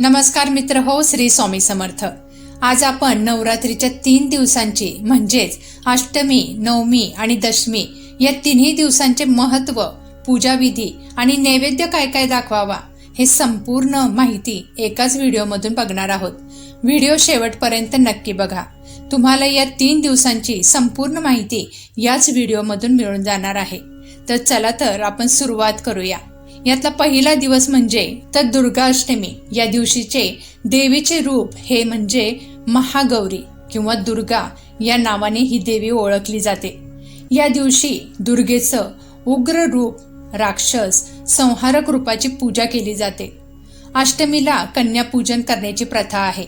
नमस्कार मित्र हो श्री स्वामी समर्थ. आज आपण नवरात्रीच्या तीन दिवसांची म्हणजेच अष्टमी नवमी आणि दशमी या तिन्ही दिवसांचे महत्त्व पूजाविधी आणि नैवेद्य काय काय दाखवावा हे संपूर्ण माहिती एकाच व्हिडिओमधून बघणार आहोत. व्हिडिओ शेवटपर्यंत नक्की बघा. तुम्हाला या तीन दिवसांची संपूर्ण माहिती याच व्हिडिओमधून मिळून जाणार आहे. तर चला तर आपण सुरुवात करूया. यातला पहिला दिवस म्हणजे तर दुर्गाष्टमी. या दिवशीचे देवीचे रूप हे म्हणजे महागौरी किंवा दुर्गा या नावाने ही देवी ओळखली जाते. या दिवशी दुर्गेचं उग्र रूप राक्षस संहारक रूपाची पूजा केली जाते. अष्टमीला कन्यापूजन करण्याची प्रथा आहे.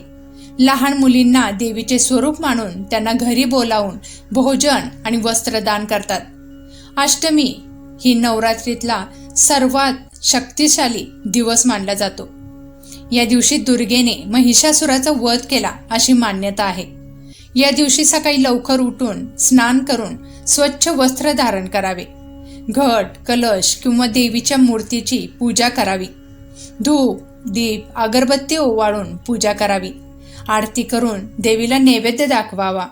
लहान मुलींना देवीचे स्वरूप मानून त्यांना घरी बोलावून भोजन आणि वस्त्रदान करतात. अष्टमी ही नवरात्रीतला सर्वात शक्तिशाली दिवस मानला जातो. या दिवशी दुर्गेने महिषासुराचा वध केला अशी मान्यता आहे. या दिवशी सकाळी लवकर उठून स्नान करून स्वच्छ वस्त्र धारण करावे. घट कलश किंवा देवीच्या मूर्तीची पूजा करावी. धूप दीप अगरबत्ती ओवाळून पूजा करावी. आरती करून देवीला नैवेद्य दाखवावा.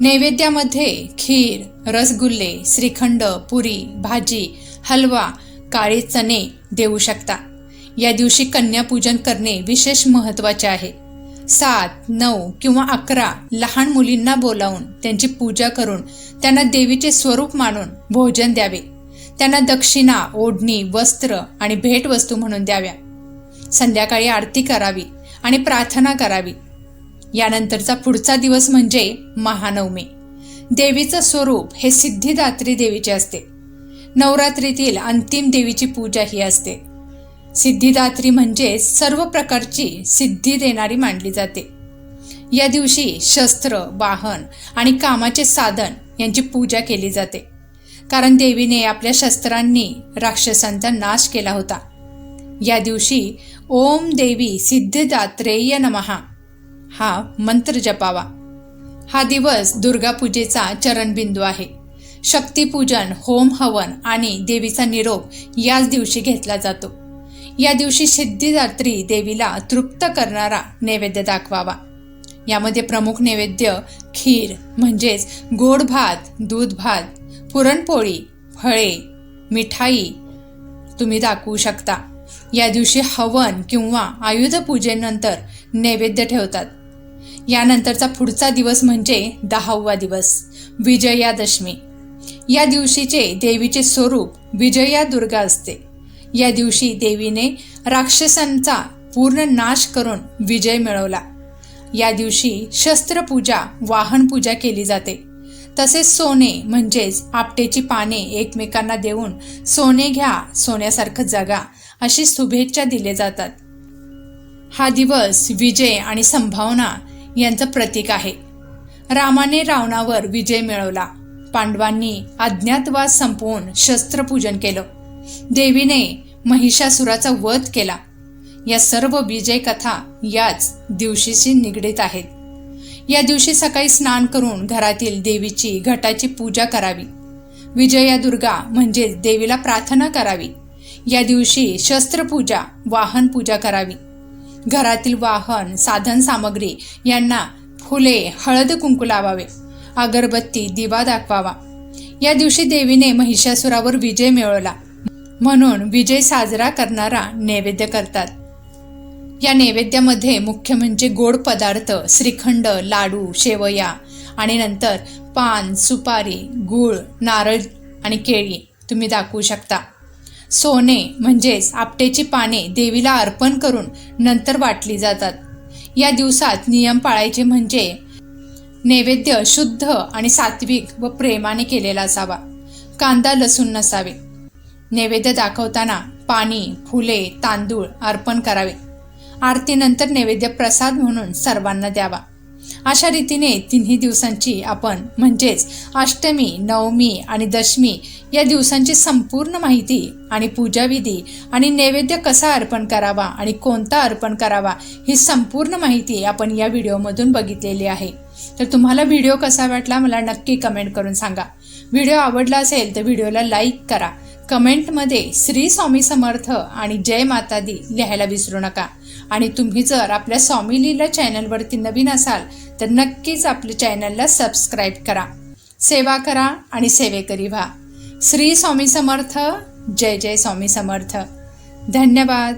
नैवेद्यामध्ये खीर रसगुल्ले श्रीखंड पुरी भाजी हलवा काळे चणे देऊ शकता. या दिवशी कन्यापूजन करणे विशेष महत्त्वाचे आहे. सात नऊ किंवा अकरा लहान मुलींना बोलावून त्यांची पूजा करून त्यांना देवीचे स्वरूप मानून भोजन द्यावे. त्यांना दक्षिणा ओढणी वस्त्र आणि भेटवस्तू म्हणून द्याव्या. संध्याकाळी आरती करावी आणि प्रार्थना करावी. यानंतरचा पुढचा दिवस म्हणजे महानवमी. देवीचं स्वरूप हे सिद्धिदात्री देवीचे असते. नवरात्रीतील अंतिम देवीची पूजा ही असते. सिद्धिदात्री म्हणजे सर्व प्रकारची सिद्धी देणारी मानली जाते. या दिवशी शस्त्र वाहन आणि कामाचे साधन यांची पूजा केली जाते. कारण देवीने आपल्या शस्त्रांनी राक्षसांचा नाश केला होता. या दिवशी ओम देवी सिद्धिदात्रेय नमहा. हा मंत्र जपावा. हा दिवस दुर्गापूजेचा चरणबिंदू आहे. शक्तीपूजन होम हवन आणि देवीचा निरोप याच दिवशी घेतला जातो. या दिवशी सिद्धिदात्री देवीला तृप्त करणारा नैवेद्य दाखवावा. यामध्ये प्रमुख नैवेद्य खीर म्हणजेच गोड भात दूध भात पुरणपोळी फळे मिठाई तुम्ही दाखवू शकता. या दिवशी हवन किंवा आयुध पूजेनंतर नैवेद्य ठेवतात. यानंतरचा पुढचा दिवस म्हणजे दहावा दिवस विजयादशमी. या दिवशीचे देवीचे स्वरूप विजया दुर्गा असते. या दिवशी देवीने राक्षसांचा पूर्ण नाश करून विजय मिळवला. या दिवशी शस्त्रपूजा वाहन पूजा केली जाते. तसेच सोने म्हणजेच आपटेची पाने एकमेकांना देऊन सोने घ्या सोन्यासारखं जगा अशी शुभेच्छा दिले जातात. हा दिवस विजय आणि संभावना यांचं प्रतीक आहे. रामाने रावणावर विजय मिळवला. पांडवांनी अज्ञातवास संपवून शस्त्रपूजन केलं. देवीने महिषासुराचा वध केला. या सर्व विजय कथा याच दिवशीशी निगडीत आहेत. या दिवशी सकाळी स्नान करून घरातील देवीची घटाची पूजा करावी. विजया दुर्गा म्हणजे देवीला प्रार्थना करावी. या दिवशी शस्त्रपूजा वाहन पूजा करावी. घरातील वाहन साधन सामग्री यांना फुले हळद कुंकू लावावे. अगरबत्ती दिवा दाखवावा. या दिवशी देवीने महिषासुरावर विजय मिळवला. म्हणून विजय साजरा करणारा नैवेद्य करतात. या नैवेद्यामध्ये मुख्य म्हणजे गोड पदार्थ श्रीखंड लाडू शेवया आणि नंतर पान सुपारी गूळ नारळ आणि केळी तुम्ही दाखवू शकता. सोने म्हणजेच आपटेची पाने देवीला अर्पण करून नंतर वाटली जातात. या दिवसात नियम पाळायचे म्हणजे नैवेद्य शुद्ध आणि सात्विक व प्रेमाने केलेला असावा. कांदा लसूण नसावे. नैवेद्य दाखवताना पाणी फुले तांदूळ अर्पण करावे. आरतीनंतर नैवेद्य प्रसाद म्हणून सर्वांना द्यावा. अशा रीतीने तिन्ही दिवसांची आपण म्हणजेच अष्टमी नवमी आणि दशमी या दिवसांची संपूर्ण माहिती आणि पूजाविधी आणि नैवेद्य कसा अर्पण करावा आणि कोणता अर्पण करावा ही संपूर्ण माहिती आपण या व्हिडिओमधून बघितलेली आहे. तर तुम्हाला व्हिडिओ कसा वाटला मला नक्की कमेंट करून सांगा. व्हिडिओ आवडला असेल तर व्हिडिओला लाईक करा. कमेंटमध्ये श्री स्वामी समर्थ आणि जय माता दी लिहायला विसरू नका. आणि तुम्ही जर आपल्या स्वामी लीला चॅनलवरती नवीन असाल तर नक्कीच आपल्या चॅनलला सबस्क्राईब करा. सेवा करा आणि सेवेकरी व्हा. श्री स्वामी समर्थ जय जय स्वामी समर्थ. धन्यवाद.